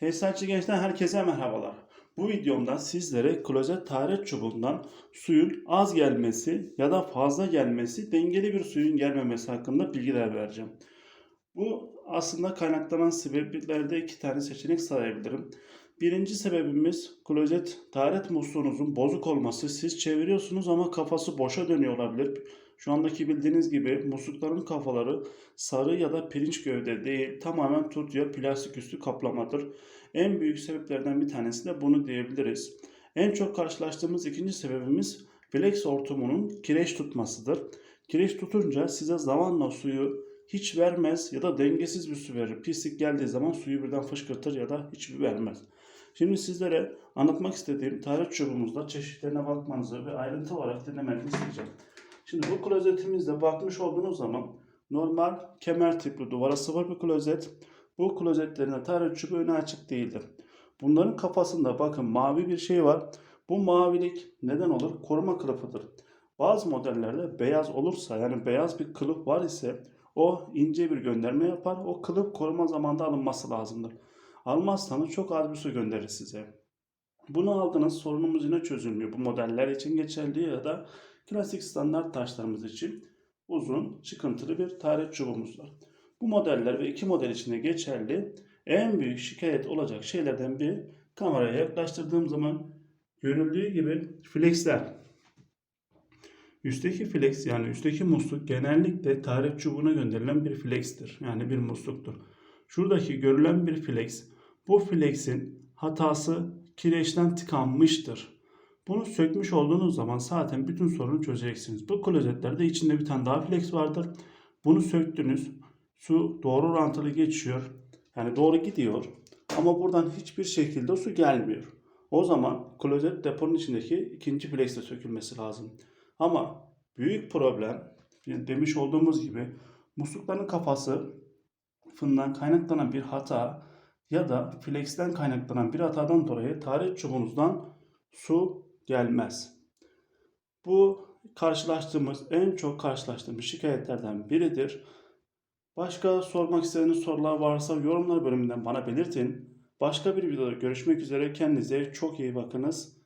Tesisatçı Genç'ten herkese merhabalar. Bu videomda sizlere klozet taharet çubuğundan suyun az gelmesi ya da fazla gelmesi, dengeli bir suyun gelmemesi hakkında bilgiler vereceğim. Bu aslında kaynaklanan sebeplerde iki tane seçenek sayabilirim. Birinci sebebimiz klozet taharet musluğunuzun bozuk olması. Siz çeviriyorsunuz ama kafası boşa dönüyor olabilir. Şu andaki bildiğiniz gibi muslukların kafaları sarı ya da pirinç gövde değil tamamen tut ya plastik üstü kaplamadır. En büyük sebeplerden bir tanesi de bunu diyebiliriz. En çok karşılaştığımız ikinci sebebimiz flex hortumunun kireç tutmasıdır. Kireç tutunca size zamanla suyu hiç vermez ya da dengesiz bir su verir. Pislik geldiği zaman suyu birden fışkırtır ya da hiç vermez. Şimdi sizlere anlatmak istediğim tarih çubuğumuzda çeşitlerine bakmanızı ve ayrıntı olarak dinlemenizi isteyeceğim. Şimdi bu klozetimizde bakmış olduğunuz zaman normal kemer tipli duvara sıfır bir klozet. Bu klozetlerin tarih çubuğu önü açık değildir. Bunların kafasında bakın mavi bir şey var. Bu mavilik neden olur? Koruma kılıfıdır. Bazı modellerde beyaz olursa yani beyaz bir kılıf var ise o ince bir gönderme yapar. O kılıf koruma zamanında alınması lazımdır. Almazsanız çok az bir su gönderir size. Bunu aldınız sorunumuz yine çözülmüyor. Bu modeller için geçerli ya da klasik standart taşlarımız için uzun çıkıntılı bir tarih çubuğumuz var. Bu modeller ve iki model içinde geçerli en büyük şikayet olacak şeylerden bir kameraya yaklaştırdığım zaman görüldüğü gibi flexler. Üstteki flex yani üstteki musluk genellikle tarih çubuğuna gönderilen bir flextir. Yani bir musluktur. Şuradaki görülen bir flex. Bu flexin hatası kireçten tıkanmıştır. Bunu sökmüş olduğunuz zaman zaten bütün sorunu çözeceksiniz. Bu klozetlerde içinde bir tane daha flex vardır. Bunu söktünüz. Su doğru orantılı geçiyor. Yani doğru gidiyor. Ama buradan hiçbir şekilde su gelmiyor. O zaman klozet deponun içindeki ikinci flex de sökülmesi lazım. Ama büyük problem demiş olduğumuz gibi muslukların kafası fından kaynaklanan bir hata ya da flex'ten kaynaklanan bir hatadan dolayı tarih çubuğunuzdan su gelmez. Bu karşılaştığımız en çok karşılaştığımız şikayetlerden biridir. Başka sormak istediğiniz sorular varsa yorumlar bölümünden bana belirtin. Başka bir videoda görüşmek üzere. Kendinize çok iyi bakınız.